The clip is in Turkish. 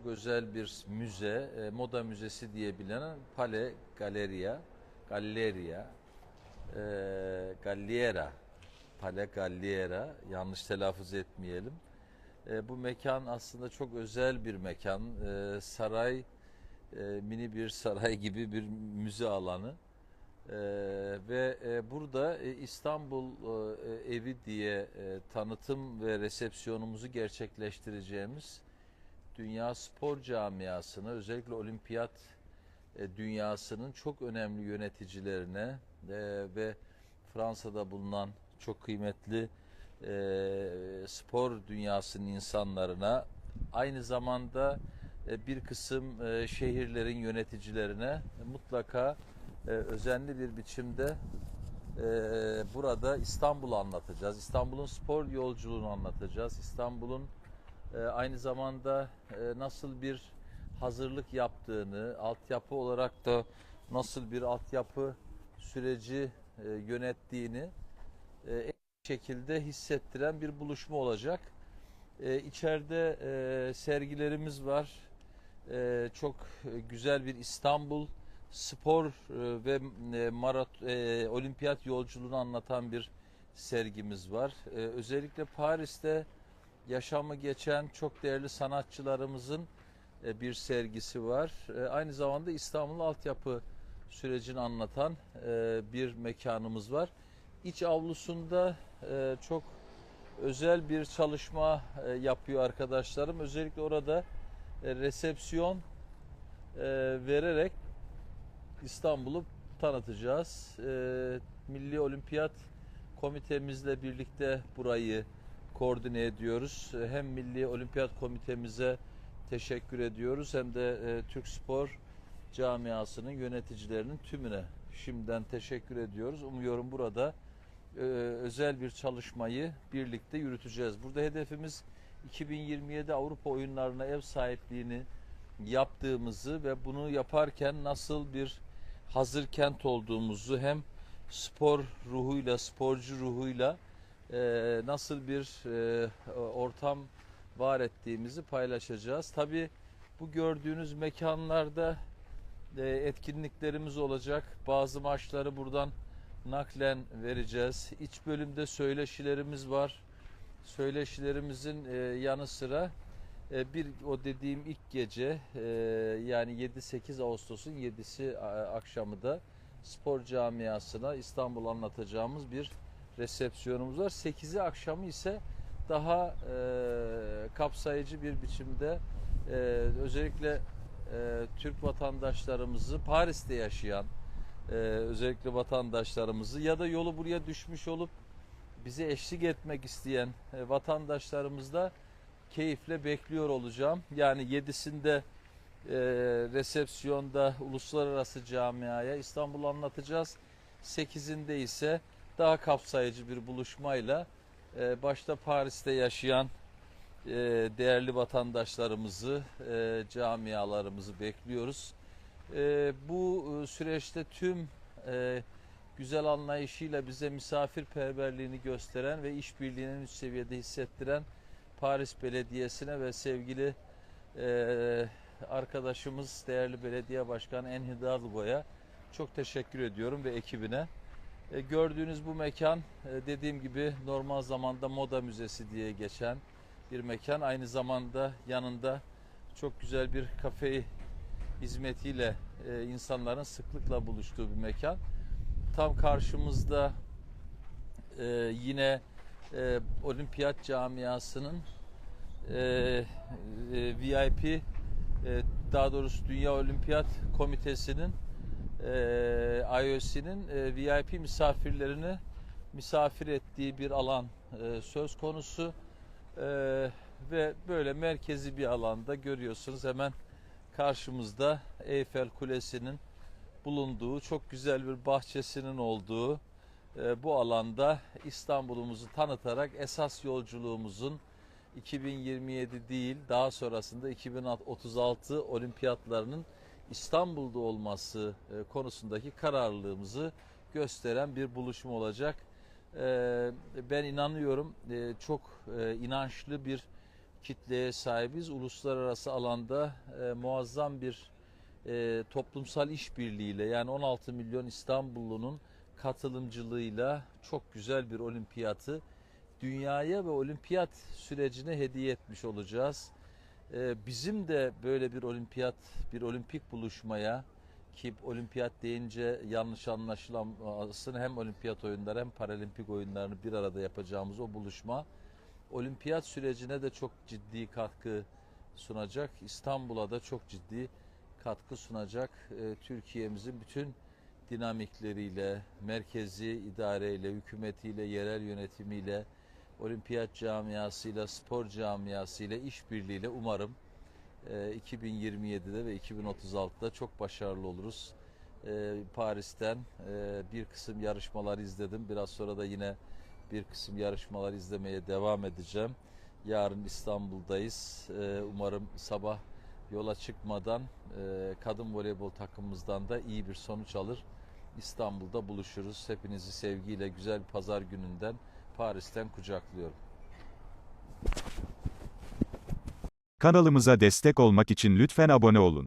Çok özel bir müze, e, moda müzesi diye bilinen Pale Galleria, Galleria, e, Galliera, Pale Galliera, yanlış telaffuz etmeyelim. E, bu mekan aslında çok özel bir mekan. E, saray, e, mini bir saray gibi bir müze alanı. E, ve e, burada e, İstanbul e, evi diye e, tanıtım ve resepsiyonumuzu gerçekleştireceğimiz dünya spor camiasına özellikle olimpiyat e, dünyasının çok önemli yöneticilerine e, ve Fransa'da bulunan çok kıymetli e, spor dünyasının insanlarına aynı zamanda bir kısım şehirlerin yöneticilerine mutlaka özenli bir biçimde burada İstanbul'u anlatacağız. İstanbul'un spor yolculuğunu anlatacağız. İstanbul'un e, aynı zamanda e, nasıl bir hazırlık yaptığını, altyapı olarak da nasıl bir altyapı süreci e, yönettiğini e, en şekilde hissettiren bir buluşma olacak. E, e, sergilerimiz var. Çok güzel bir İstanbul spor ve marat olimpiyat yolculuğunu anlatan bir sergimiz var. Özellikle Paris'te yaşamı geçen çok değerli sanatçılarımızın e, bir sergisi var. E, Aynı zamanda İstanbul altyapı sürecini anlatan e, bir mekanımız var. İç avlusunda çok özel bir çalışma yapıyor arkadaşlarım. Özellikle orada resepsiyon vererek İstanbul'u tanıtacağız. Milli Olimpiyat Komitemizle birlikte burayı koordine ediyoruz. Hem Milli Olimpiyat Komitemize teşekkür ediyoruz hem de e, Türk Spor camiasının yöneticilerinin tümüne şimdiden teşekkür ediyoruz. Umuyorum burada e, özel bir çalışmayı birlikte yürüteceğiz. Burada hedefimiz 2027 Avrupa oyunlarına ev sahipliğini yaptığımızı ve bunu yaparken nasıl bir hazır kent olduğumuzu hem spor ruhuyla, sporcu ruhuyla e, nasıl bir e, ortam var ettiğimizi paylaşacağız. Tabii bu gördüğünüz mekanlarda e, etkinliklerimiz olacak. Bazı maçları buradan naklen vereceğiz. İç bölümde söyleşilerimiz var. Söyleşilerimizin e, yanı sıra e, bir o dediğim ilk gece e, yani 7-8 Ağustos'un 7'si a- akşamı da spor camiasına İstanbul anlatacağımız bir resepsiyonumuz var. 8'i akşamı ise daha e, kapsayıcı bir biçimde e, özellikle e, Türk vatandaşlarımızı Paris'te yaşayan e, özellikle vatandaşlarımızı ya da yolu buraya düşmüş olup bize eşlik etmek isteyen e, vatandaşlarımızla keyifle bekliyor olacağım. Yani 7'sinde e, resepsiyonda uluslararası camiaya İstanbul'u anlatacağız. 8'inde ise daha kapsayıcı bir buluşmayla e, başta Paris'te yaşayan e, değerli vatandaşlarımızı, e, camialarımızı bekliyoruz. E, bu e, süreçte tüm e, güzel anlayışıyla bize misafirperverliğini gösteren ve işbirliğinin üst seviyede hissettiren Paris Belediyesi'ne ve sevgili e, arkadaşımız değerli belediye başkanı Enhi Hidalgo'ya çok teşekkür ediyorum ve ekibine. E, gördüğünüz bu mekan e, dediğim gibi normal zamanda moda müzesi diye geçen bir mekan. Aynı zamanda yanında çok güzel bir kafe hizmetiyle e, insanların sıklıkla buluştuğu bir mekan. Tam karşımızda yine Olimpiyat Camiası'nın VIP daha doğrusu Dünya Olimpiyat Komitesi'nin e, IOC'nin e, VIP misafirlerini misafir ettiği bir alan e, söz konusu. E, ve böyle merkezi bir alanda görüyorsunuz hemen karşımızda Eyfel Kulesi'nin bulunduğu çok güzel bir bahçesinin olduğu e, bu alanda İstanbul'umuzu tanıtarak esas yolculuğumuzun 2027 değil daha sonrasında 2036 olimpiyatlarının İstanbul'da olması e, konusundaki kararlılığımızı gösteren bir buluşma olacak. E, Ben inanıyorum e, çok inançlı bir kitleye sahibiz. Uluslararası alanda muazzam bir toplumsal işbirliğiyle yani 16 milyon İstanbullunun katılımcılığıyla çok güzel bir olimpiyatı dünyaya ve olimpiyat sürecine hediye etmiş olacağız. E, bizim de böyle bir olimpiyat, bir olimpik buluşmaya ki olimpiyat deyince yanlış anlaşılamasın hem olimpiyat oyunları hem paralimpik oyunlarını bir arada yapacağımız o buluşma olimpiyat sürecine de çok ciddi katkı sunacak. İstanbul'a da çok ciddi katkı sunacak. Ee, Türkiye'mizin bütün dinamikleriyle, merkezi idareyle, hükümetiyle, yerel yönetimiyle, olimpiyat camiasıyla, spor camiasıyla, işbirliğiyle umarım e, 2027'de ve 2036'da çok başarılı oluruz. E, Paris'ten e, bir kısım yarışmalar izledim. Biraz sonra da yine bir kısım yarışmalar izlemeye devam edeceğim. Yarın İstanbul'dayız. E, umarım sabah yola çıkmadan e, kadın voleybol takımımızdan da iyi bir sonuç alır. İstanbul'da buluşuruz. Hepinizi sevgiyle güzel pazar gününden Paris'ten kucaklıyorum. Kanalımıza destek olmak için lütfen abone olun.